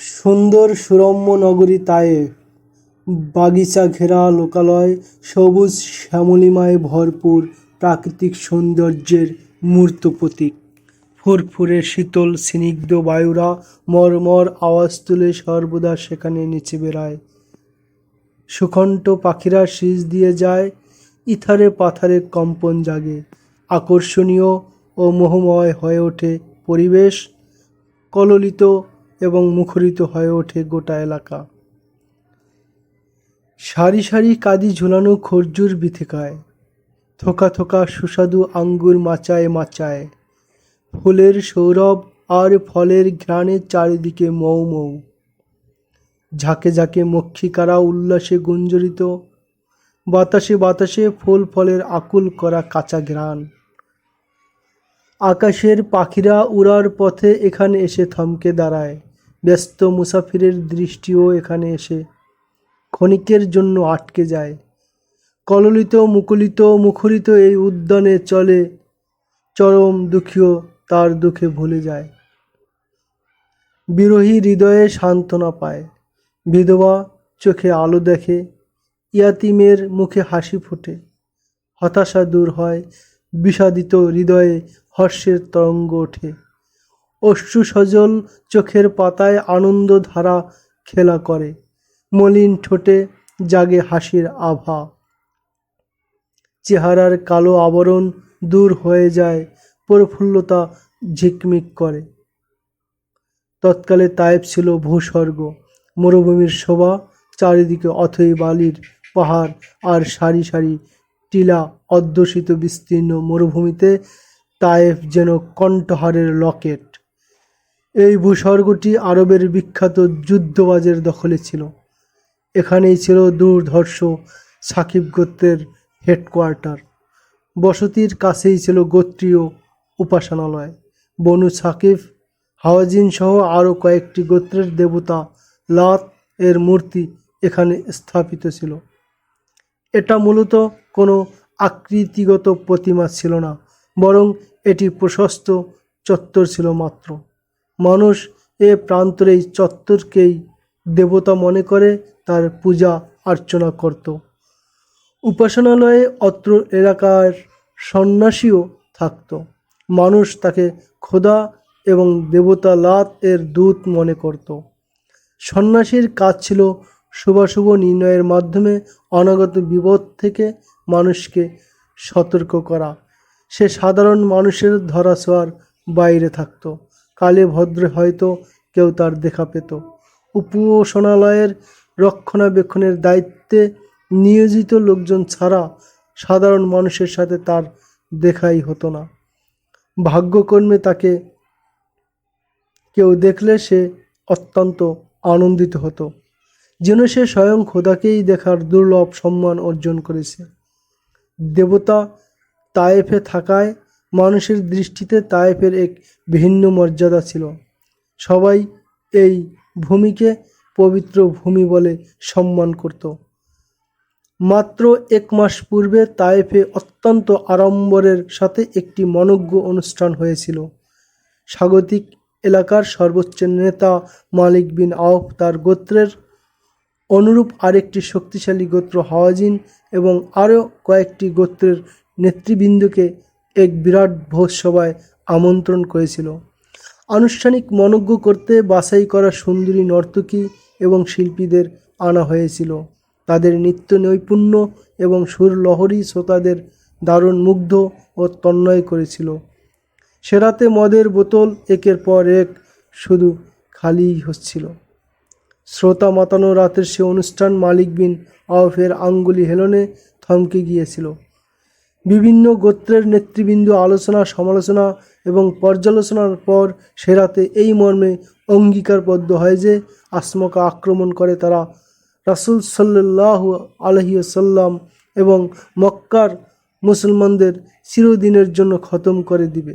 সুন্দর সুরম্য নগরী তায়ে। বাগিচা ঘেরা লোকালয়, সবুজ শ্যামলিমায় ভরপুর প্রাকৃতিক সৌন্দর্যের মূর্ত প্রতীক। ফুরফুরে শীতল স্নিগ্ধ বায়ুরা মর্মর আওয়াজ তুলে সর্বদা সেখানে নেচে বেড়ায়। সুকণ্ঠ পাখিরা শীষ দিয়ে যায়, ইথারে পাথারে কম্পন জাগে। আকর্ষণীয় ও মোহময় হয়ে ওঠে পরিবেশ, কললিত মুখরিত হয়ে ওঠে গোটা এলাকা। সারি সারি কাদি ঝুলানো খরজুর বিথিকায়, থোকা থোকা সুস্বাদু আঙ্গুর মাচায় মাচায়, ফুলের সৌরভ আর ফলের ঘ্রাণে চারিদিকে মৌ মৌ। ঝাঁকে ঝাঁকে মক্ষিকারা উল্লাসে গুঞ্জরিত, বাতাসে বাতাসে ফুল ফলের আকুল করা কাঁচা ঘ্রাণ। আকাশের পাখিরা উড়ার পথে এখানে এসে থমকে দাঁড়ায়। ব্যস্ত মুসাফিরের দৃষ্টিও এখানে এসে ক্ষণিকের জন্য আটকে যায়। কললিত, মুকুলিত, মুখরিত এই উদ্যানে চলে, চরম দুঃখীও তার দুঃখে ভুলে যায়। বিরোহী হৃদয়ে সান্ত্বনা পায়, বিধবা চোখে আলো দেখে, ইয়াতিমের মুখে হাসি ফোটে, হতাশা দূর হয়, বিষাদিত হৃদয়ে হর্ষের তরঙ্গ ওঠে। অশ্রু সজল চোখের পাতায় আনন্দ ধারা খেলা করে। মলিন ঠোঁটে জাগে হাসির আভা। চেহারার কালো আবরণ দূর হয়ে যায়, প্রফুল্লতা ঝিকমিক করে। তৎকালে তায়েব ছিল ভূস্বর্গ। মরুভূমির শোভা চারিদিকে অথই বালির পাহাড় আর সারি সারি টিলা অধ্যুষিত বিস্তীর্ণ মরুভূমিতে তায়েফ যেন কণ্ঠহারের লকেট। এই ভূস্বর্গটি আরবের বিখ্যাত যুদ্ধবাজের দখলে ছিল। এখানেই ছিল দুর্ধর্ষ সাকিব গোত্রের হেডকোয়ার্টার। বসতির কাছেই ছিল গোত্রীয় উপাসনালয়। বনু সাকিব, হাওয়াজিন সহ আরও কয়েকটি গোত্রের দেবতা লাত এর মূর্তি এখানে স্থাপিত ছিল। এটা মূলত কোনো আকৃতিগত প্রতিমা ছিল না, বরং এটি প্রশস্ত চত্বর ছিল মাত্র। মানুষ এ প্রান্তর এই চত্বরকেই দেবতা মনে করে তার পূজা অর্চনা করত। উপাসনালয়ে অত্র এলাকার সন্ন্যাসীও থাকত। মানুষ তাকে খোদা এবং দেবতা লাত এর দূত মনে করত। সন্ন্যাসীর কাজ ছিল শুভাশুভ নির্ণয়ের মাধ্যমে অনাগত বিপদ থেকে মানুষকে সতর্ক করা। সে সাধারণ মানুষের ধরাছোঁয়ার বাইরে থাকত। কালে ভদ্রে হয়তো কেউ তার দেখা পেত। উপাসনালয়ের রক্ষণাবেক্ষণের দায়িত্বে নিয়োজিত লোকজন ছাড়া সাধারণ মানুষের সাথে তার দেখাই হতো না। ভাগ্যকর্মে তাকে কেউ দেখলে সে অত্যন্ত আনন্দিত হতো। যেন সে স্বয়ং খোদাকেই দেখার দুর্লভ সম্মান অর্জন করেছে। দেবতা তায়েফে থাকায় মানুষের দৃষ্টিতে তায়েফের এক ভিন্ন মর্যাদা ছিল। সবাই এই ভূমিকে পবিত্র ভূমি বলে সম্মান করত। মাত্র এক মাস পূর্বে তায়েফে অত্যন্ত আড়ম্বরের সাথে একটি মনজ্ঞ অনুষ্ঠান হয়েছিল। স্বাগতিক এলাকার সর্বোচ্চ নেতা মালিক বিন আউফ তার গোত্রের অনুরূপ আরেকটি শক্তিশালী গোত্র হাওয়াজিন এবং আরও কয়েকটি গোত্রের নেতৃবৃন্দকে এক বিরাট ভোজসভায় আমন্ত্রণ করেছিল। আনুষ্ঠানিক মনজ্ঞ করতে বাছাই করা সুন্দরী নর্তকী এবং শিল্পীদের আনা হয়েছিল। তাদের নৃত্য নৈপুণ্য এবং সুরলহরী শ্রোতাদের দারুণ মুগ্ধ ও তন্ময় করেছিল। সে রাতে মদের বোতল একের পর এক শুধু খালিই হচ্ছিল। শ্রোতা মাতানো রাতের সে অনুষ্ঠান মালিক বিন আউফের আঙ্গুলি হেলনে থমকে গিয়েছিল। বিভিন্ন গোত্রের নেতৃবৃন্দ আলোচনা, সমালোচনা এবং পর্যালোচনার পর সে রাতে এই মর্মে অঙ্গীকারবদ্ধ হয় যে, আসমকা আক্রমণ করে তারা রাসুল সাল্লাহ আলহিসাল্লাম এবং মক্কার মুসলমানদের চিরদিনের জন্য খতম করে দিবে।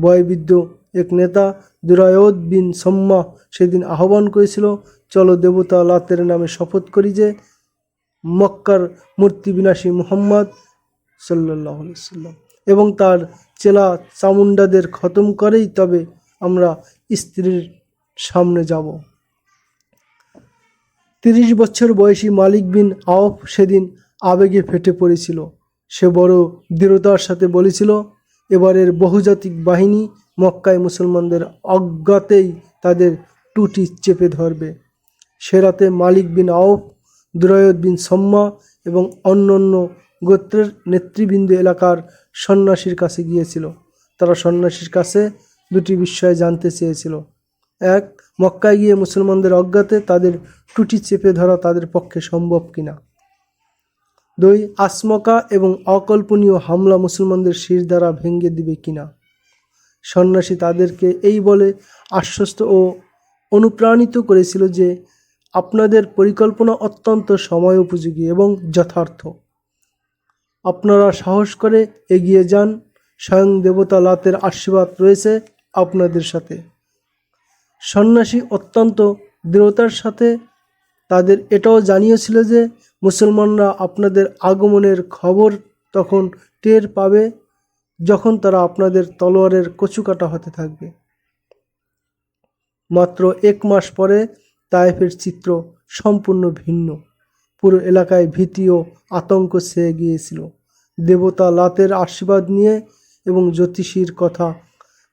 বয়বৃদ্ধ এক নেতা দুরায়দ বিন সম্মা সেদিন আহ্বান করেছিল, চলো দেবতা লাতের নামে শপথ করি যে, মক্কার মূর্তি বিনাশী মুহাম্মদ সাল্লাহ সাল্লাম। এবং তার চেলা চামুন্ডাদের খতম করেই তবে আমরা স্ত্রীর সামনে যাব। তিরিশ বছর বয়সী মালিক বিন আওফ সেদিন আবেগে ফেটে পড়েছিল। সে বড় দৃঢ়তার সাথে বলেছিল, এবারের বহুজাতিক বাহিনী মক্কায় মুসলমানদের অজ্ঞাতেই তাদের টুটি চেপে ধরবে। সে রাতে মালিক বিন আওফ দুরায়দ বিন সম্মা এবং অন্যান্য গোত্রের নেতৃবৃন্দ এলাকার সন্ন্যাসীর কাছে গিয়েছিল। তারা সন্ন্যাসীর কাছে দুটি বিষয় জানতে চেয়েছিল। এক, মক্কায় গিয়ে মুসলমানদের অজ্ঞাতে তাদের টুটি চেপে ধরা তাদের পক্ষে সম্ভব কিনা। দুই, আসমকা এবং অকল্পনীয় হামলা মুসলমানদের শির দ্বারা ভেঙে দিবে কিনা। সন্ন্যাসী তাদেরকে এই বলে আশ্বস্ত ও অনুপ্রাণিত করেছিল যে, আপনাদের পরিকল্পনা অত্যন্ত সময় উপযোগী এবং যথার্থ। আপনারা সাহস করে এগিয়ে যান। স্বয়ং দেবতা লাতের আশীর্বাদ রয়েছে আপনাদের সাথে। সন্ন্যাসী অত্যন্ত দৃঢ়তার সাথে তাদের এটাও জানিয়েছিল যে, মুসলমানরা আপনাদের আগমনের খবর তখন টের পাবে যখন তারা আপনাদের তলোয়ারের কচুকাটা হতে থাকবে। মাত্র এক মাস পরে তায়েফের চিত্র সম্পূর্ণ ভিন্ন। পুরো এলাকায় ভীতি ও আতঙ্ক ছেয়ে গিয়েছিল। দেবতা লাতের আশীর্বাদ নিয়ে এবং জ্যোতিষীর কথা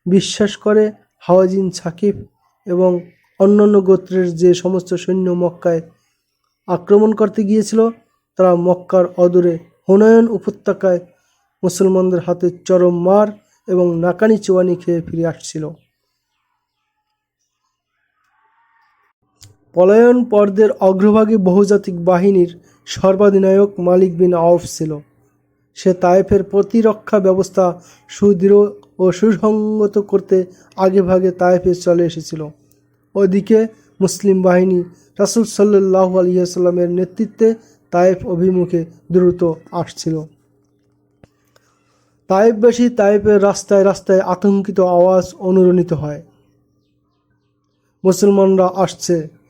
বিশ্বাস করে হাওয়াজিন সাকিব এবং অন্যান্য গোত্রের যে সমস্ত সৈন্য মক্কায় আক্রমণ করতে গিয়েছিল, তারা মক্কার অদূরে হুনায়ন উপত্যকায় মুসলমানদের হাতে চরম মার এবং নাকানি চোয়ানি খেয়ে ফিরে আসছিল। পলায়ন পর্দের অগ্রভাগে বহুজাতিক বাহিনীর সর্বাধিনায়ক মালিক বিন আউফ ছিল। সে তায়েফের প্রতিরক্ষা ব্যবস্থা সুদৃঢ় ও সুসংগত করতে আগেভাগে তায়েফে চলে এসেছিল। ওদিকে মুসলিম বাহিনী রাসুল সাল্লাহ আলিয়াল্লামের নেতৃত্বে তায়েফ অভিমুখে দ্রুত আসছিল। তায়েফবাসী তায়েফের রাস্তায় রাস্তায় আতঙ্কিত আওয়াজ অনুরণিত হয়। মুসলমানরা আসছে।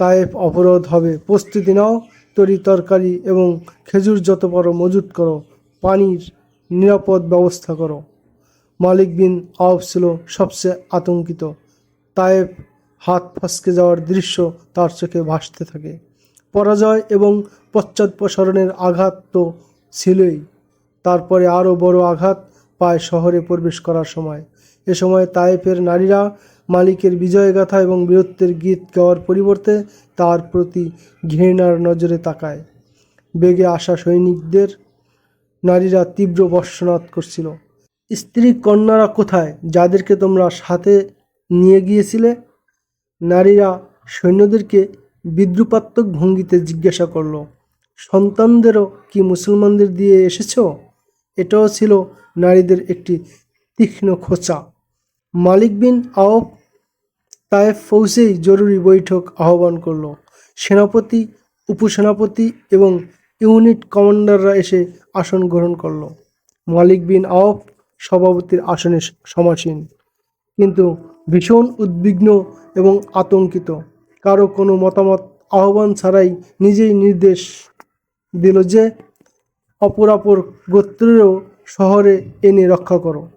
তায়েফ অবরোধ হবে। প্রস্তুতি নাও, তরি তরকারি এবং খেজুর যত পারো মজুত করো, পানির নিরাপদ ব্যবস্থা করো। মালিক বিন আউফ ছিল সবচেয়ে আতঙ্কিত। তায়েফ হাত ফসকে যাওয়ার দৃশ্য তার চোখে ভাসতে থাকে। পরাজয় এবং পশ্চাৎপসরণের আঘাত তো ছিলই। তারপরে আরও বড় আঘাত পায় শহরে প্রবেশ করার সময়। এ সময় তায়েফের নারীরা মালিকের বিজয়গাথা এবং বীরত্বের গীত গাওয়ার পরিবর্তে তার প্রতি ঘৃণার নজরে তাকায়। বেগে আসা সৈনিকদের নারীরা তীব্র বর্ষনাদ করছিল। স্ত্রী কন্যারা কোথায়? যাদেরকে তোমরা সাথে নিয়ে গিয়েছিলে? নারীরা সৈন্যদেরকে বিদ্রুপাত্মক ভঙ্গিতে জিজ্ঞাসা করল, সন্তানদেরও কি মুসলমানদের দিয়ে এসেছ? এটাও ছিল নারীদের একটি তীক্ষ্ণ খোঁচা। মালিক বিন আওফ তায়েফ ফৌজেই জরুরি বৈঠক আহ্বান করল। সেনাপতি, উপসেনাপতি এবং ইউনিট কমান্ডাররা এসে আসন গ্রহণ করল। মালিক বিন আওফ সভাপতির আসনে সমাসীন। কিন্তু ভীষণ উদ্বিগ্ন এবং আতঙ্কিত। কারও কোনো মতামত, আহ্বান ছাড়াই নিজেই নির্দেশ দিল যে, অপরাপর গোত্রেরও শহরে এনে রক্ষা করো।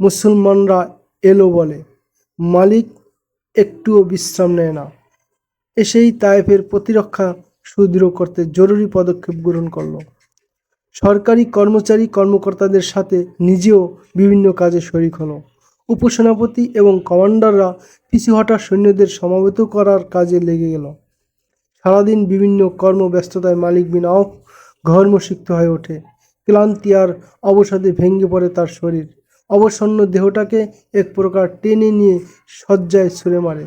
মুসলমানরা এলো বলে, মালিক একটুও বিশ্রাম নেয় না। এসেই তায়েফের প্রতিরক্ষা সুদৃঢ় করতে জরুরি পদক্ষেপ গ্রহণ করল। সরকারি কর্মচারী কর্মকর্তাদের সাথে নিজেও বিভিন্ন কাজে শরিক হলো। উপসেনাপতি এবং কমান্ডাররা পিছু হটা সৈন্যদের সমাবেত করার কাজে লেগে গেল। সারাদিন বিভিন্ন কর্মব্যস্ততায় মালিক বিন আউফ ঘর্মসিক্ত হয়ে ওঠে। ক্লান্তি আর অবসাদে ভেঙে পড়ে তার শরীর। অবসন্ন দেহটাকে এক প্রকার টেনে নিয়ে শয্যায় ছুঁড়ে মারে।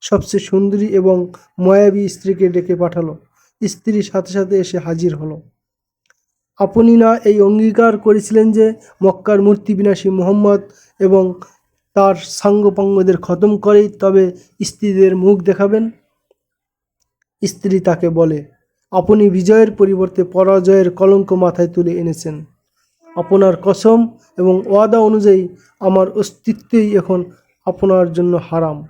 সবচেয়ে সুন্দরী এবং মায়াবী স্ত্রীকে ডেকে পাঠালো। স্ত্রী সাথে সাথে এসে হাজির হলো। আপনি না এই অঙ্গীকার করেছিলেন যে মক্কার মূর্তি বিনাশী মোহাম্মদ এবং তার সাঙ্গপাঙ্গদের খতম করেই তবে স্ত্রীদের মুখ দেখাবেন? স্ত্রী তাকে বলে, আপনি বিজয়ের পরিবর্তে পরাজয়ের কলঙ্ক মাথায় তুলে এনেছেন। আপনার কসম এবং ওয়াদা অনুযায়ী আমার অস্তিত্বই এখন আপনার জন্য হারাম।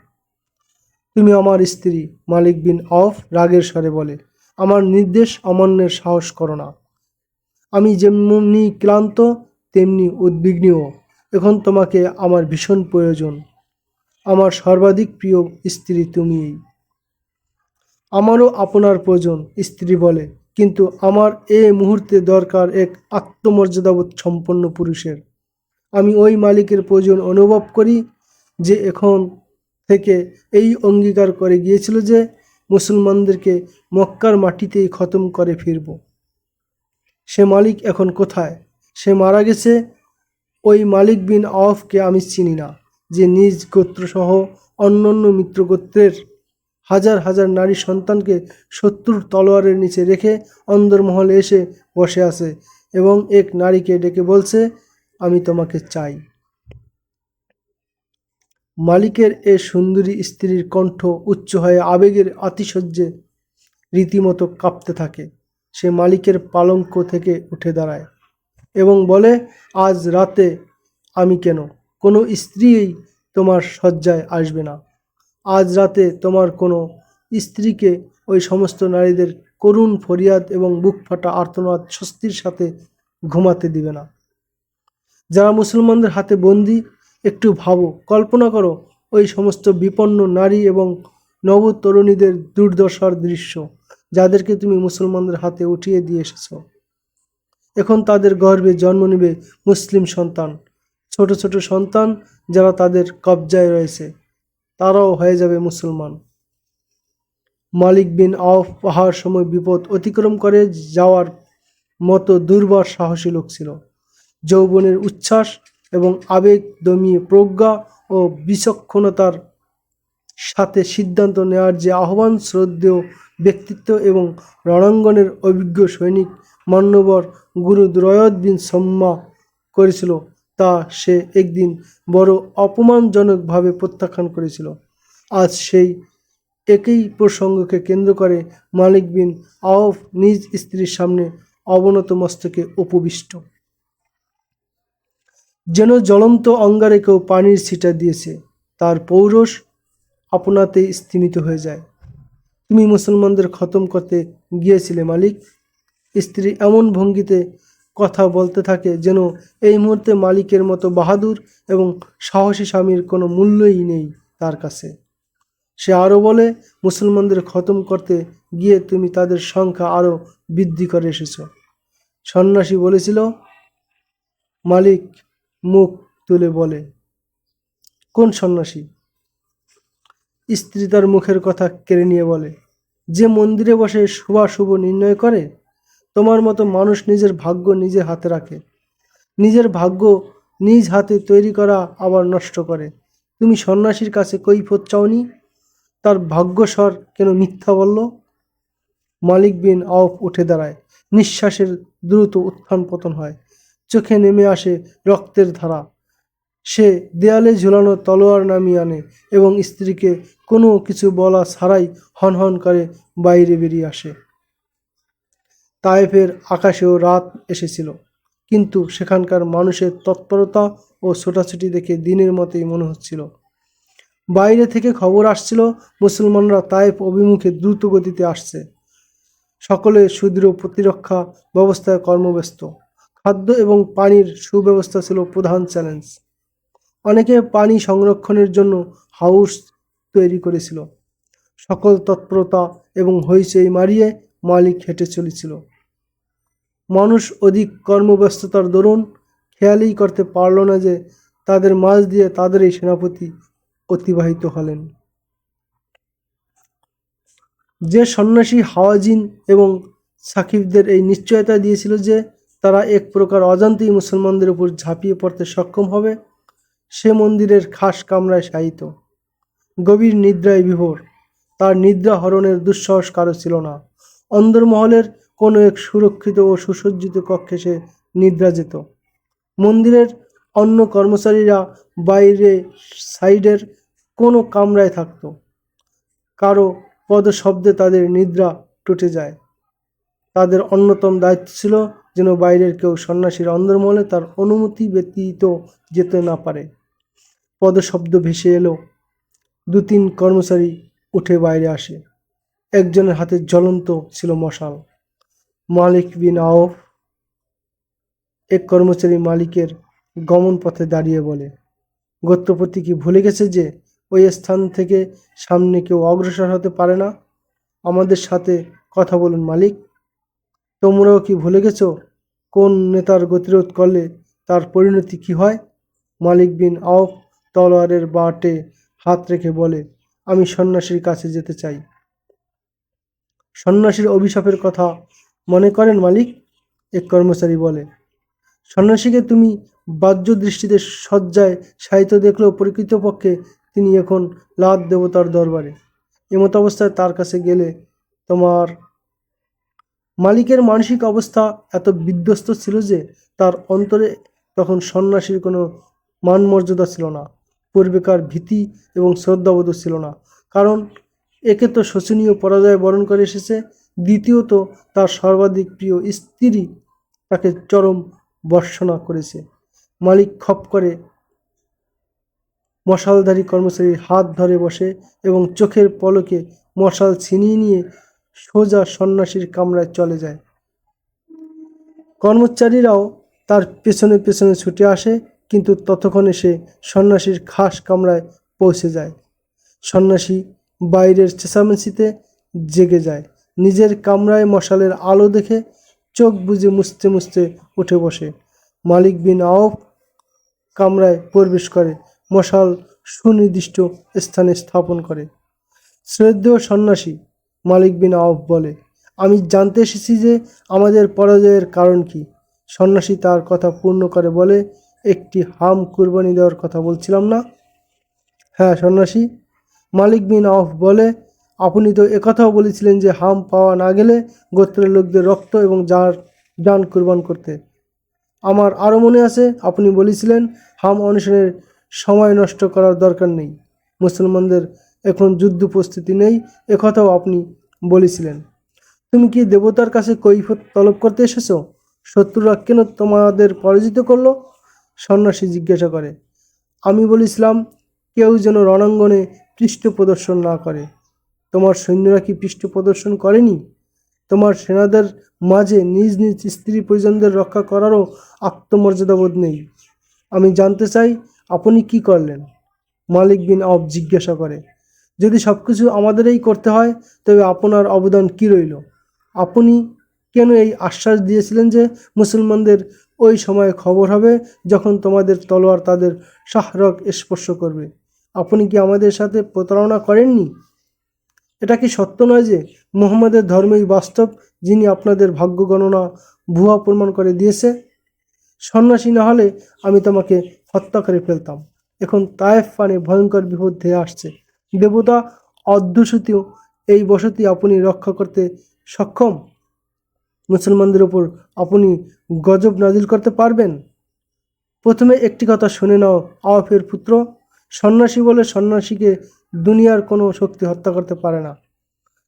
তুমি আমার স্ত্রী, মালিক বিন অফ রাগের স্বরে বলে, আমার নির্দেশ অমান্যের সাহস করো না। আমি যেমনি ক্লান্ত, তেমনি উদ্বিগ্নও। এখন তোমাকে আমার ভীষণ প্রয়োজন। আমার সর্বাধিক প্রিয় স্ত্রী তুমিই। আমারও আপনার প্রয়োজন, স্ত্রী বলে। কিন্তু আমার এ মুহূর্তে দরকার এক আত্মমর্যাদাবোধ সম্পন্ন পুরুষের। আমি ওই মালিকের প্রয়োজন অনুভব করি যে এখন থেকে এই অঙ্গীকার করে গিয়েছিল যে মুসলমানদেরকে মক্কার মাটিতেই খতম করে ফিরব। সে মালিক এখন কোথায়? সে মারা গেছে। ওই মালিক বিন আওফকে আমি চিনি না, যে নিজ গোত্রসহ অন্যান্য মিত্র গোত্রের হাজার হাজার নারী সন্তানকে শত্রুর তলোয়ারের নিচে রেখে অন্দরমহলে এসে বসে আছে এবং এক নারীকে ডেকে বলছে, আমি তোমাকে চাই। মালিকের এ সুন্দরী স্ত্রীর কণ্ঠ উচ্চ হয়ে আবেগের আতিশয্যে রীতিমতো কাঁপতে থাকে। সে মালিকের পালঙ্ক থেকে উঠে দাঁড়ায় এবং বলে, আজ রাতে আমি কেন? কোনো স্ত্রীই তোমার শয্যায় আসবে না। আজ রাতে তোমার কোনো স্ত্রীকে ওই সমস্ত নারীদের করুণ ফরিয়াদ এবং বুক ফাটা আর্তনাদ স্বস্তির সাথে ঘুমাতে দিবে না। যারা মুসলমানদের হাতে বন্দি, একটু ভাবো, কল্পনা করো ওই সমস্ত বিপন্ন নারী এবং নবতরুণীদের দুর্দশার দৃশ্য, যাদেরকে তুমি মুসলমানদের হাতে উঠিয়ে দিয়ে এসেছ। এখন তাদের গর্বে জন্ম নেবে মুসলিম সন্তান, ছোট ছোট সন্তান যারা তাদের কবজায় রয়েছে। তারাও হয়ে যাবে মুসলমান। মালিক বিন আউফ পাহাড় সময় বিপদ অতিক্রম করে যাওয়ার মতো দুর্বার সাহসী লোক ছিল। যৌবনের উচ্ছ্বাস এবং আবেগ দমিয়ে প্রজ্ঞা ও বিচক্ষণতার সাথে সিদ্ধান্ত নেওয়ার যে আহ্বান, শ্রদ্ধেয় ব্যক্তিত্ব এবং রণাঙ্গনের অভিজ্ঞ সৈনিক মান্যবর গুরু দ্রয়দ বিন সম্মা করেছিল তা সে একদিন বড় অপমানজনকভাবে প্রত্যাখ্যান করেছিল। আজ সেই একই প্রসঙ্গকে কেন্দ্র করে মালিক বিন আওফ নিজ স্ত্রীর সামনে অবনত মস্তকে উপবিষ্ট। যেন জ্বলন্ত অঙ্গারে কেউ পানির ছিটা দিয়েছে, তার পৌরষ আপনাতেই স্তিমিত হয়ে যায়। তুমি মুসলমানদের খতম করতে গিয়েছিলে মালিক, স্ত্রী এমন ভঙ্গিতে কথা বলতে থাকে যেন এই মুহূর্তে মালিকের মতো বাহাদুর এবং সাহসী স্বামীর কোনো মূল্যই নেই তার কাছে। সে আরও বলে, মুসলমানদের খতম করতে গিয়ে তুমি তাদের সংখ্যা আরও বৃদ্ধি করে এসেছ। সন্ন্যাসী বলেছিল, মালিক মুখ তুলে বলে। কোন সন্ন্যাসী? স্ত্রী তার মুখের কথা কেড়ে নিয়ে বলে, যে মন্দিরে বসে শুভাশুভ নির্ণয় করে তোমার মতো মানুষ নিজের ভাগ্য নিজের হাতে রাখে। নিজের ভাগ্য নিজ হাতে তৈরি করা আবার নষ্ট করে। তুমি সন্ন্যাসীর কাছে কৈফত চাওনি? তার ভাগ্যস্বর কেন মিথ্যা বলল? মালিক বিন আউফ উঠে দাঁড়ায়। নিঃশ্বাসের দ্রুত উত্থান পতন হয়। চোখে নেমে আসে রক্তের ধারা। সে দেয়ালে ঝুলানো তলোয়ার নামিয়ে আনে এবং স্ত্রীকে কোনো কিছু বলা ছাড়াই হনহন করে বাইরে বেরিয়ে আসে। তায়েফের আকাশেও রাত এসেছিল। কিন্তু সেখানকার মানুষের তৎপরতা ও ছোটাছুটি দেখে দিনের মতোই মনে হচ্ছিল। বাইরে থেকে খবর আসছিল, মুসলমানরা তায়েফ অভিমুখে দ্রুত গতিতে আসছে। সকলে সুদৃঢ় প্রতিরক্ষা ব্যবস্থায় কর্মব্যস্ত। খাদ্য এবং পানির সুব্যবস্থা ছিল প্রধান চ্যালেঞ্জ। অনেকে পানি সংরক্ষণের জন্য হাউস তৈরি করেছিল। সকল তৎপরতা এবং হইচই মারিয়ে মালিক হেঁটে চলেছিল। মানুষ অধিক কর্মব্যস্ততার দরুন খেয়ালই করতে পারল না যে তাদের মাঝ দিয়ে তাদের এই সেনাপতি অতিবাহিত হলেন। যে সন্ন্যাসী হাওয়াজিন এবং সাকিবদের এই নিশ্চয়তা দিয়েছিল যে তারা এক প্রকার অজান্তেই মুসলমানদের উপর ঝাঁপিয়ে পড়তে সক্ষম হবে, সে মন্দিরের খাস কামরায় শায়িত। গভীর নিদ্রায় বিভোর, তার নিদ্রা হরণের দুঃসাহস কারও ছিল না। অন্দরমহলের কোনো এক সুরক্ষিত ও সুসজ্জিত কক্ষে সে নিদ্রা যেত মন্দিরের অন্য কর্মচারীরা বাইরে সাইডের কোনো কামরায় থাকত। কারও পদশব্দে তাদের নিদ্রা টুটে যায়। তাদের অন্যতম দায়িত্ব ছিল যেন বাইরের কেউ সন্ন্যাসীর অন্দরমহলে তার অনুমতি ব্যতীত যেতে না পারে। পদশব্দ ভেসে এলো। দু তিন কর্মচারী উঠে বাইরে আসে। একজনের হাতে জ্বলন্ত ছিল মশাল। মালিক বিন আওফ এক কর্মচারী মালিকের গমন পথে দাঁড়িয়ে বলে, গোত্রপতি কি ভুলে গেছে যে ওই স্থান থেকে সামনে কেউ অগ্রসর হতে পারে না? আমাদের সাথে কথা বলুন মালিক। তোমরাও কি ভুলে গেছ কোন নেতার গতিরোধ করলে তার পরিণতি কি হয়? মালিক বিন আউফ তলোয়ারের বাটে হাত রেখে বলে, আমি সন্ন্যাসীর কাছে যেতে চাই। সন্ন্যাসীর অভিশাপের কথা মনে করেন মালিক? এক কর্মচারী বলে, সন্ন্যাসীকে তুমি বাহ্য দৃষ্টিতে সজ্জায় সাহিত্য দেখলেও প্রকৃতপক্ষে তিনি এখন লাদ দেবতার দরবারে। এমত অবস্থায় তার কাছে গেলে তোমার মালিকের মানসিক অবস্থা এত বিধ্বস্ত ছিল যে তার অন্তরে তখন সন্ন্যাসীর কোনো মান মর্যাদা ছিল না, পূর্বেকার ভীতি এবং শ্রদ্ধাবোধ ছিল না। কারণ একে তো শোচনীয় পরাজয় বরণ করে এসেছে, দ্বিতীয়ত তার সর্বাধিক প্রিয় স্ত্রী তাকে চরম বর্ষণা করেছে। মালিক খপ করে মশালধারী কর্মচারীর হাত ধরে বসে এবং চোখের পলকে মশাল ছিনিয়ে নিয়ে সোজা সন্ন্যাসীর কামরায় চলে যায়। কর্মচারীরাও তার পেছনে পেছনে ছুটে আসে, কিন্তু ততক্ষণে সে সন্ন্যাসীর খাস কামরায় পৌঁছে যায়। সন্ন্যাসী বাইরের চেঁচামেচিতে জেগে যায়। নিজের কামরায় মশালের আলো দেখে চোখ বুজে মুছতে মুছতে উঠে বসে। মালিক বিন আওফ কামরায় প্রবেশ করে। মশাল সুনির্দিষ্ট স্থানে স্থাপন করে। শ্রদ্ধেয় সন্ন্যাসী, মালিক বিন আওফ বলে, আমি জানতে এসেছি যে আমাদের পরাজয়ের কারণ কি। সন্ন্যাসী তার কথা পূর্ণ করে বলে, একটি হাম কুরবানি দেওয়ার কথা বলছিলাম না? হ্যাঁ সন্ন্যাসী। মালিক বিন আওফ বলে, আপনি তো একথাও বলেছিলেন যে হাম পাওয়া না গেলে গোত্রের লোকদের রক্ত এবং যার যান কুরবান করতে। আমার আরও মনে আছে, আপনি বলেছিলেন হাম অনুশীলনের সময় নষ্ট করার দরকার নেই। মুসলমানদের এখন যুদ্ধ প্রস্তুতি নেই একথাও আপনি বলেছিলেন। তুমি কি দেবতার কাছে কৈফত তলব করতে এসেছ? শত্রুরা কেন তোমাদের পরাজিত করল? সন্ন্যাসী জিজ্ঞাসা করে, আমি বলেছিলাম, কেউ যেন রণাঙ্গনে পৃষ্ঠ প্রদর্শন না করে। তোমার সৈন্যরা কি পৃষ্ঠ প্রদর্শন করেনি? তোমার সেনাদের মাঝে নিজ নিজ স্ত্রী পরিজনদের রক্ষা করারও আত্মমর্যাদাবোধ নেই। আমি জানতে চাই, আপনি কি করলেন? মালিক বিন আব জিজ্ঞাসা করে। যদি সব কিছু আমাদেরই করতে হয়, তবে আপনার অবদান কি রইল? আপনি কেন এই আশ্বাস দিয়েছিলেন যে মুসলমানদের ওই সময় খবর হবে যখন তোমাদের তলোয়ার তাদের শাহরগ স্পর্শ করবে? আপনি কি আমাদের সাথে প্রতারণা করেননি? এটা কি সত্য নয় যে মোহাম্মদের ধর্মই বাস্তব, যিনি আপনাদের ভাগ্য গণনা ভুয়া প্রমাণ করে দিয়েছে? সন্ন্যাসী না হলে আমি তোমাকে হত্যা করে ফেলতাম। এখন তায়েফ পানে ভয়ঙ্কর বিপদ ধেয়ে আসছে। দেবতা অধ্যুষিত এই বসতি আপনি রক্ষা করতে সক্ষম? মুসলমানদের ওপর আপনি গজব নাজিল করতে পারবেন? প্রথমে একটি কথা শুনে নাও, আওয়াফের পুত্র। সন্ন্যাসী বলে সন্ন্যাসীকে দুনিয়ার কোনো শক্তি হত্যা করতে পারে না।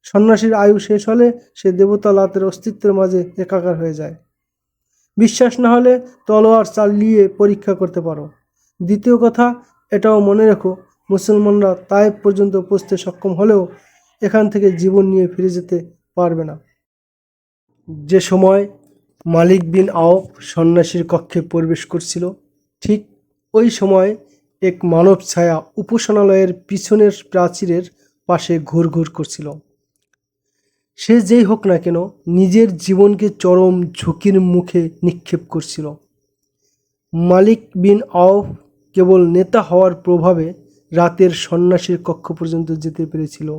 সন্ন্যাসীর আয়ু শেষ হলে সে দেবতা লাতের অস্তিত্বের মাঝে একাকার হয়ে যায়। বিশ্বাস না হলে তলোয়ার চালিয়ে পরীক্ষা করতে পারো। দ্বিতীয় কথা, এটাও মনে রেখো, মুসলমানরা তায়েব পর্যন্ত পৌঁছতে সক্ষম হলেও এখান থেকে জীবন নিয়ে ফিরে যেতে পারবে না। যে সময় মালিক বিন আওফ সন্ন্যাসীর কক্ষে প্রবেশ করছিল, ঠিক ওই সময় এক মানব ছায়া উপাসনালয়ের পিছনের প্রাচীরের পাশে ঘুরঘুর করছিল। সে যেই হোক না কেন নিজের জীবনকে চরম ঝুঁকির মুখে নিক্ষেপ করছিল। মালিক বিন আওফ কেবল নেতা হওয়ার প্রভাবে রাতের সন্ন্যাসীর কক্ষ পর্যন্ত যেতে পেরেছিল।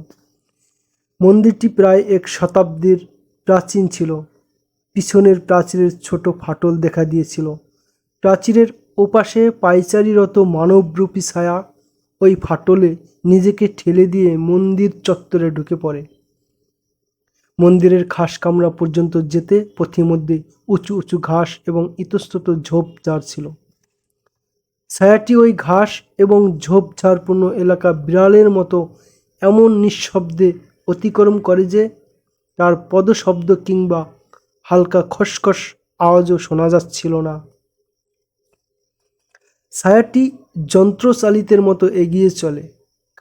মন্দিরটি প্রায় এক শতাব্দীর প্রাচীন ছিল। পিছনের প্রাচীরের ছোট ফাটল দেখা দিয়েছিল। প্রাচীরের ওপাশে পাইচারিরত মানবরূপী ছায়া ওই ফাটলে নিজেকে ঠেলে দিয়ে মন্দির চত্বরে ঢুকে পড়ে। মন্দিরের খাস কামরা পর্যন্ত যেতে পথিমধ্যে উঁচু উঁচু ঘাস এবং ইতস্তত ঝোপঝাড় ছিল। ছায়াটি ওই ঘাস এবং ঝোপঝাড়পূর্ণ এলাকা বিড়ালের মতো এমন নিঃশব্দে অতিক্রম করে যে তার পদশব্দ কিংবা হালকা খসখস আওয়াজও শোনা যাচ্ছিল না। ছায়াটি যন্ত্রচালিতের মতো এগিয়ে চলে।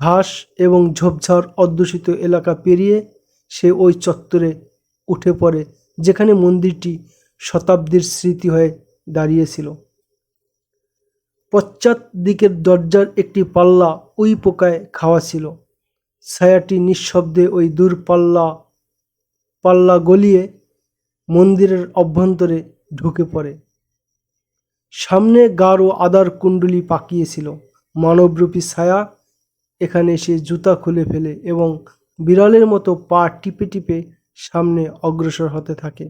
ঘাস এবং ঝোপঝাড় অধ্যুষিত এলাকা পেরিয়ে সে ওই চত্বরে উঠে পড়ে, যেখানে মন্দিরটি শতাব্দীর স্মৃতি হয়ে দাঁড়িয়েছিল। পশ্চাৎ দিকের দরজার একটি পাল্লা ওই পোকায় খাওয়া ছিল। ছায়াটি নিঃশব্দে ওই দূর পাল্লা পাল্লা গলিয়ে মন্দিরের অভ্যন্তরে ঢুকে পড়ে। সামনে গাঢ় আদার কুণ্ডলী পাকিয়েছিল। মানবরূপী ছায়া এখানে এসে জুতা খুলে ফেলে এবং বিড়ালের মতো পা টিপে টিপে সামনে অগ্রসর হতে থাকে।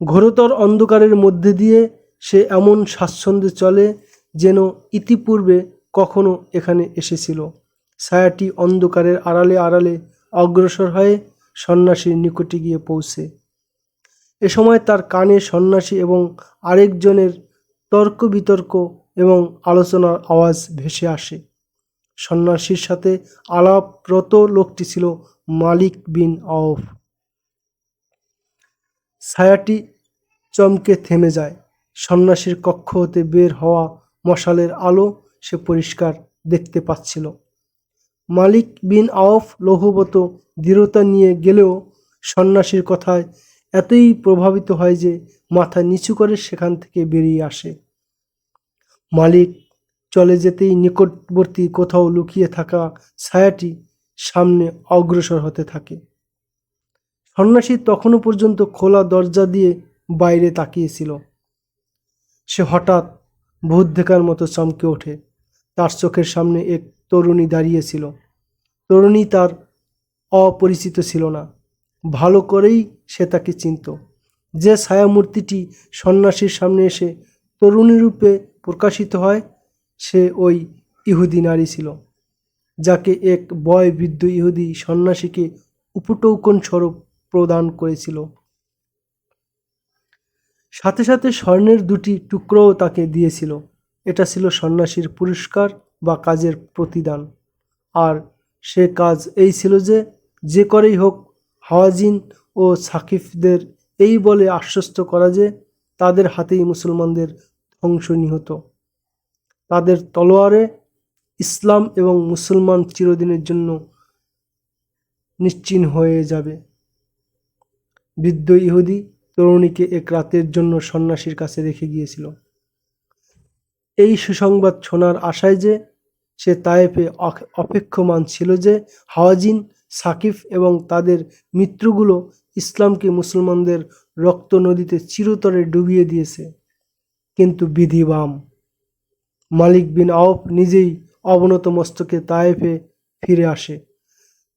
ঘোরতর অন্ধকারের মধ্যে দিয়ে সে এমন স্বাচ্ছন্দ্যে চলে যেন ইতিপূর্বে কখনো এখানে এসেছিল। ছায়াটি অন্ধকারের আড়ালে আড়ালে অগ্রসর হয়ে সন্ন্যাসীর নিকটে গিয়ে পৌঁছে। এ সময় তার কানে সন্ন্যাসী এবং আরেকজনের তর্ক বিতর্ক এবং আলোচনার আওয়াজ ভেসে আসে। সন্ন্যাসীর সাথে আলাপরত লোকটি ছিল মালিক বিন আউফ ছায়াটি চমকে থেমে যায়। সন্ন্যাসীর কক্ষ হতে বের হওয়া মশালের আলো সে পরিষ্কার দেখতে পাচ্ছিল। মালিক বিন আউফ লৌহবত দৃঢ়তা নিয়ে গেলেও সন্ন্যাসীর কথায় এতই প্রভাবিত হয় যে মাথা নিচু করে সেখান থেকে বেরিয়ে আসে। মালিক চলে যেতেই নিকটবর্তী কোথাও লুকিয়ে থাকা ছায়াটি সামনে অগ্রসর হতে থাকে। সন্ন্যাসী তখনও পর্যন্ত খোলা দরজা দিয়ে বাইরে তাকিয়েছিল। সে হঠাৎ ভূত দেখার মতো চমকে ওঠে। তার চোখের সামনে এক তরুণী দাঁড়িয়েছিল তরুণী তার অপরিচিত ছিল না। ভালো করেই সে তাকে চিনত। যে ছায়ামূর্তিটি সন্ন্যাসীর সামনে এসে তরুণী রূপে প্রকাশিত হয়, সে ওই ইহুদি নারী ছিল, যাকে এক বয় বৃদ্ধ ইহুদি সন্ন্যাসীকে উপটৌকন স্বরূপ প্রদান করেছিল। সাথে সাথে স্বর্ণের দুটি টুকরোও তাকে দিয়েছিল। এটা ছিল সন্ন্যাসীর পুরস্কার বা কাজের প্রতিদান। আর সে কাজ এই ছিল যে যে করেই হোক হাওয়াজিন ও সাকিফদের এই বলে আশ্বস্ত করা যে তাদের হাতেই মুসলমানদের ধ্বংস নিহত। তাদের তলোয়ারে ইসলাম এবং মুসলমান চিরদিনের জন্য নিশ্চিহ্ন হয়ে যাবে। বৃদ্ধ ইহুদি তরুণীকে এক রাতের জন্য সন্ন্যাসীর কাছে রেখে গিয়েছিল। এই সুসংবাদ শোনার আশায় যে সে তায়েফে অপেক্ষমান ছিল যে হাওয়াজিন সাকিফ এবং তাদের মিত্রগুলো ইসলামকে মুসলমানদের রক্ত নদীতে চিরতরে ডুবিয়ে দিয়েছে। কিন্তু বিধি বাম মালিক বিন আউফ নিজেই অবনত মস্তকে তায়েফে ফিরে আসে।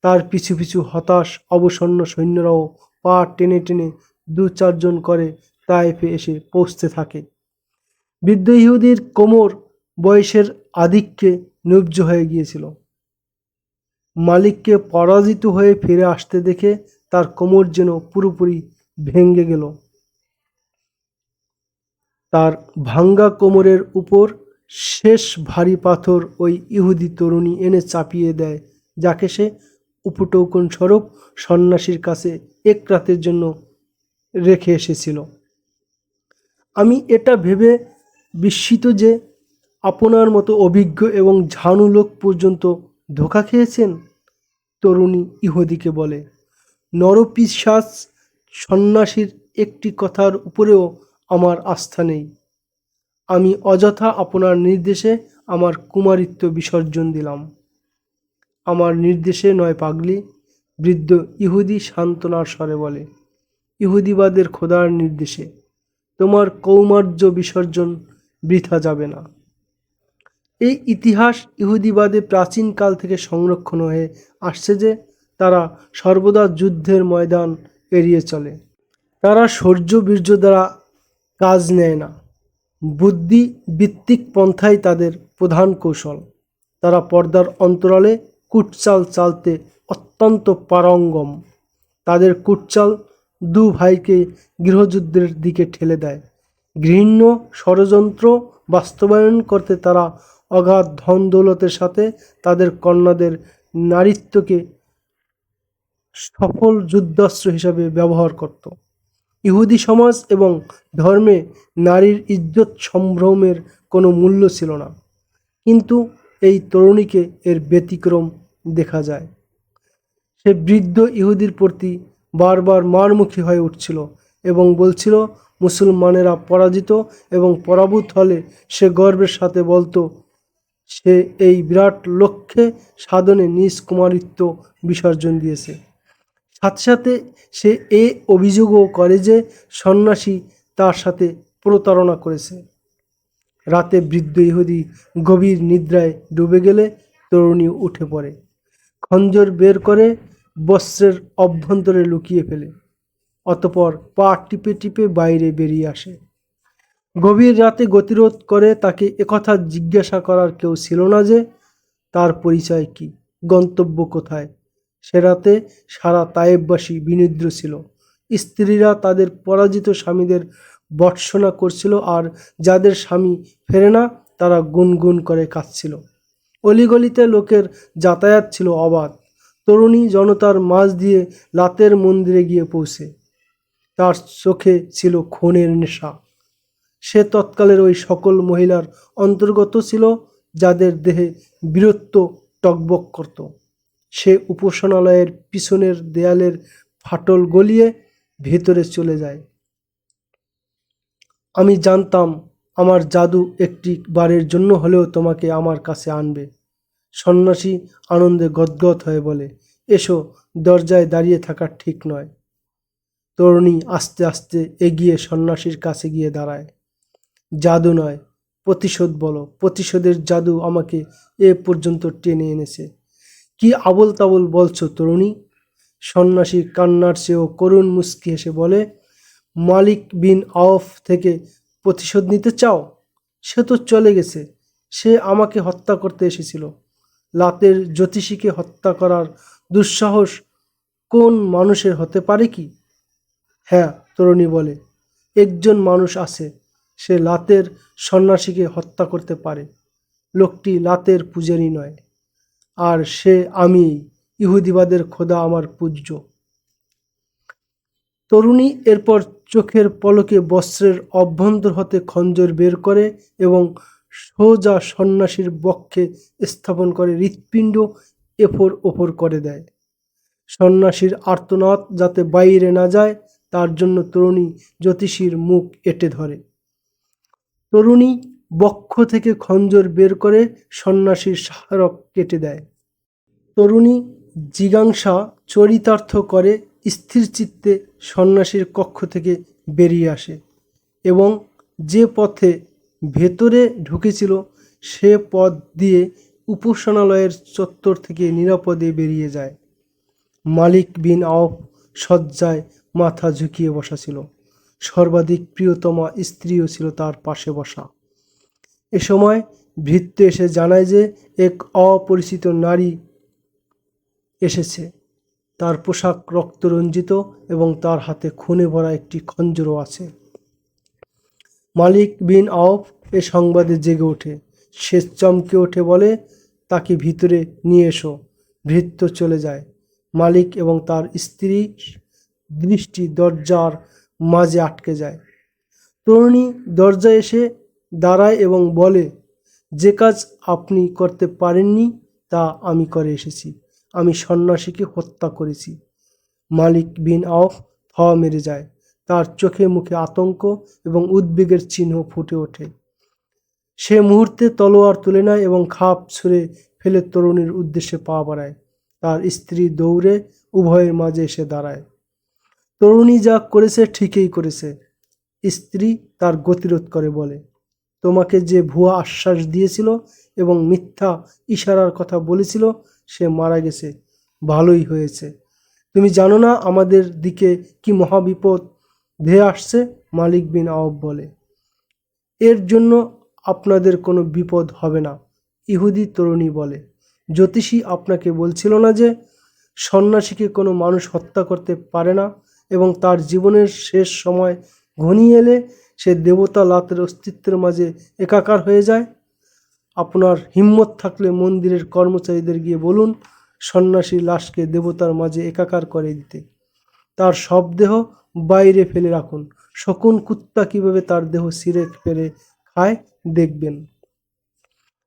তার পিছু পিছু হতাশ, অবসন্ন সৈন্যরাও পা টেনে টেনে দু চারজন করে তায়েফে এসে পৌঁছতে থাকে। বৃদ্ধ ইহুদির কোমর বয়সের আধিক্যে নুব্জ হয়ে গিয়েছিল। মালিককে পরাজিত হয়ে ফিরে আসতে দেখে তার কোমর যেন পুরোপুরি ভেঙে গেল। তার ভাঙ্গা কোমরের উপর শেষ ভারী পাথর ওই ইহুদি তরুণী এনে চাপিয়ে দেয়, যাকে সে উপটৌকন স্বরূপ সন্ন্যাসীর কাছে এক রাতের জন্য রেখে এসেছিল। আমি এটা ভেবে বিস্মিত যে আপনার মতো অভিজ্ঞ এবং ঝানু লোক পর্যন্ত ধোকা খেয়েছেন? তরুণী ইহুদিকে বলে। নরপিশ্বাস সন্ন্যাসীর একটি কথার উপরেও আমার আস্থা নেই। আমি অযথা আপনার নির্দেশে আমার কুমারিত্ব বিসর্জন দিলাম। আমার নির্দেশে নয় পাগলি, বৃদ্ধ ইহুদি সান্ত্বনার স্বরে বলে। ইহুদিবাদের খোদার নির্দেশে। তোমার কৌমার্য বিসর্জন বৃথা যাবে না। এই ইতিহাস ইহুদিবাদে প্রাচীনকাল থেকে সংরক্ষণ হয়ে আসছে যে তারা সর্বদা যুদ্ধের ময়দান এড়িয়ে চলে। তারা শৌর্য বীর্য দ্বারা কাজ নেয় না। বুদ্ধি ভিত্তিক পন্থাই তাদের প্রধান কৌশল। তারা পর্দার অন্তরালে কুটচাল চালতে অত্যন্ত পারঙ্গম। তাদের কুটচাল দু ভাইকে গৃহযুদ্ধের দিকে ঠেলে দেয়। ঘৃণ্য ষড়যন্ত্র বাস্তবায়ন করতে তারা অগাধ ধন দৌলতের সাথে তাদের কন্যাদের নারীত্বকে সফল যুদ্ধাস্ত্র হিসাবে ব্যবহার করত। ইহুদি সমাজ এবং ধর্মে নারীর ইজ্জত সম্ভ্রমের কোনো মূল্য ছিল না। কিন্তু এই তরুণীকে এর ব্যতিক্রম দেখা যায়। সে বৃদ্ধ ইহুদির প্রতি বারবার মারমুখী হয়ে উঠছিল এবং বলছিল, মুসলমানেরা পরাজিত এবং পরাভূত হলে সে গর্বের সাথে বলতো সে এই বিরাট লক্ষ্যে সাধনে নিজ কুমারিত্ব বিসর্জন দিয়েছে। সাথে সাথে সে এ অভিযোগও করে যে সন্ন্যাসী তার সাথে প্রতারণা করেছে। রাতে বৃদ্ধ ইহুদি গভীর নিদ্রায় ডুবে গেলে তরুণী উঠে পড়ে। খঞ্জর বের করে বস্ত্রের অভ্যন্তরে লুকিয়ে ফেলে। অতপর পা টিপে টিপে বাইরে বেরিয়ে আসে। গভীর রাতে গতিরোধ করে তাকে একথা জিজ্ঞাসা করার কেউ ছিল না যে, তার পরিচয় কি? গন্তব্য কোথায়? সে রাতে সারা তায়েববাসী বিনিদ্র ছিল। স্ত্রীরা তাদের পরাজিত স্বামীদের বর্ষনা করছিল আর যাদের স্বামী ফেরে না, তারা গুনগুন করে কাঁদছিল। অলিগলিতে লোকের যাতায়াত ছিল অবাধ। তরুণী জনতার মাঝ দিয়ে লাতের মন্দিরে গিয়ে পৌঁছে। তার চোখে ছিল খুনের নেশা। সে তৎকালের ওই সকল মহিলার অন্তর্গত ছিল, যাদের দেহে বীরত্ব টকবক করত। সে উপাসনালয়ের পিছনের দেয়ালের ফাটল গলিয়ে ভেতরে চলে যায়। আমি জানতাম, আমার জাদু একটি বারের জন্য হলেও তোমাকে আমার কাছে আনবে। সন্ন্যাসী আনন্দে গদগদ হয়ে বলে, এসো, দরজায় দাঁড়িয়ে থাকা ঠিক নয়। তরুণী আস্তে আস্তে এগিয়ে সন্ন্যাসীর কাছে গিয়ে দাঁড়ায়। জাদু নয়, প্রতিশোধ বলো। প্রতিশোধের জাদু আমাকে এ পর্যন্ত টেনে এনেছে। কি আবল তাবল বলছো তরুণী? সন্ন্যাসী কান্নার চেয়েও করুণ মুস্কি হেসে বলে, মালিক বিন আওফ থেকে প্রতিশোধ নিতে চাও? সে তো চলে গেছে। সে আমাকে হত্যা করতে এসেছিল। লাতের জ্যোতিষীকে হত্যা করার দুঃসাহস কোন মানুষের হতে পারে কি? হ্যাঁ তরুণী বলে, একজন মানুষ আছে। সে লাতের সন্ন্যাসীকে হত্যা করতে পারে। লোকটি লাতের পূজারী নয়। আর সে আমি, ইহুদিবাদের খোদা আমার পূজ্য। তরুণী এরপর চোখের পলকে বস্ত্রের অভ্যন্তর হতে খঞ্জর বের করে এবং সোজা সন্ন্যাসীর বক্ষে স্থাপন করে হৃৎপিণ্ড এফর ওফর করে দেয়। সন্ন্যাসীর আর্তনাদ যাতে বাইরে না যায়, তার জন্য তরুণী জ্যোতিষীর মুখ এঁটে ধরে। তরুণী বক্ষ থেকে খঞ্জর বের করে সন্ন্যাসীর স্মারক কেটে দেয়। তরুণী জিজ্ঞাসা চরিতার্থ করে স্থির চিত্তে সন্ন্যাসীর কক্ষ থেকে বেরিয়ে আসে এবং যে পথে ভেতরে ঢুকেছিল সে পথ দিয়ে উপাসনালয়ের চত্বর থেকে নিরাপদে বেরিয়ে যায়। মালিক বিন আওফ শয্যায় মাথা ঝুঁকিয়ে বসা ছিল। সর্বাধিক প্রিয়তমা স্ত্রীও ছিল তার পাশে বসা। এ সময় ভৃত্য এসে জানায় যে এক অপরিচিত নারী এসেছে। তার পোশাক রক্তরঞ্জিত এবং তার হাতে খুনে ভরা একটি খঞ্জরও আছে। মালিক বিন আওফ এ সংবাদে জেগে ওঠে। সে চমকে ওঠে, বলে, তাকে ভিতরে নিয়ে এসো। ভৃত্য চলে যায়। মালিক এবং তার স্ত্রী দৃষ্টি দরজার মাঝে আটকে যায়। তরুণী দরজায় এসে দাঁড়ায় এবং বলে, যে কাজ আপনি করতে পারেননি, তা আমি করে এসেছি। আমি সন্ন্যাসীকে হত্যা করেছি। মালিক বিন আফ থ মেরে যায়। তার চোখে মুখে আতঙ্ক এবং উদ্বেগের চিহ্ন ফুটে ওঠে। সে মুহূর্তে তলোয়ার তুলে নেয় এবং খাপ ছুঁড়ে ফেলে তরুণীর উদ্দেশ্যে পা বাড়ায়। তার স্ত্রী দৌড়ে উভয়ের মাঝে এসে দাঁড়ায়। তরুণী যা করেছে ঠিকই করেছে। স্ত্রী তার গতিরোধ করে বলে, তোমাকে যে ভুয়া আশ্বাস দিয়েছিল এবং মিথ্যা ইশারার কথা বলেছিল, সে মারা গেছে। ভালোই হয়েছে। তুমি জানো না আমাদের দিকে কি মহাবিপদ ধেয়ে আসছে? মালিক বিন আওব বলে, এর জন্য আপনাদের কোনো বিপদ হবে না। ইহুদি তরুণী বলে, জ্যোতিষী আপনাকে বলছিল না যে সন্ন্যাসীকে কোনো মানুষ হত্যা করতে পারে না? এবং তার জীবনের শেষ সময় ঘনিয়ে এলে সে দেবতা লাতের অস্তিত্বের মাঝে একাকার হয়ে যায়। আপনার হিম্মত থাকলে মন্দিরের কর্মচারীদের গিয়ে বলুন, সন্ন্যাসী লাশকে দেবতার মাঝে একাকার করে দিতে। তার সব দেহ বাইরে ফেলে রাখুন। শকুন কুত্তা কীভাবে তার দেহ সিরে ফেলে খায়, দেখবেন।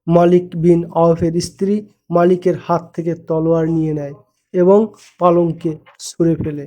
মালিক বিন আওফের স্ত্রী মালিকের হাত থেকে তলোয়ার নিয়ে নেয় এবং পালংকে ছুঁড়ে ফেলে।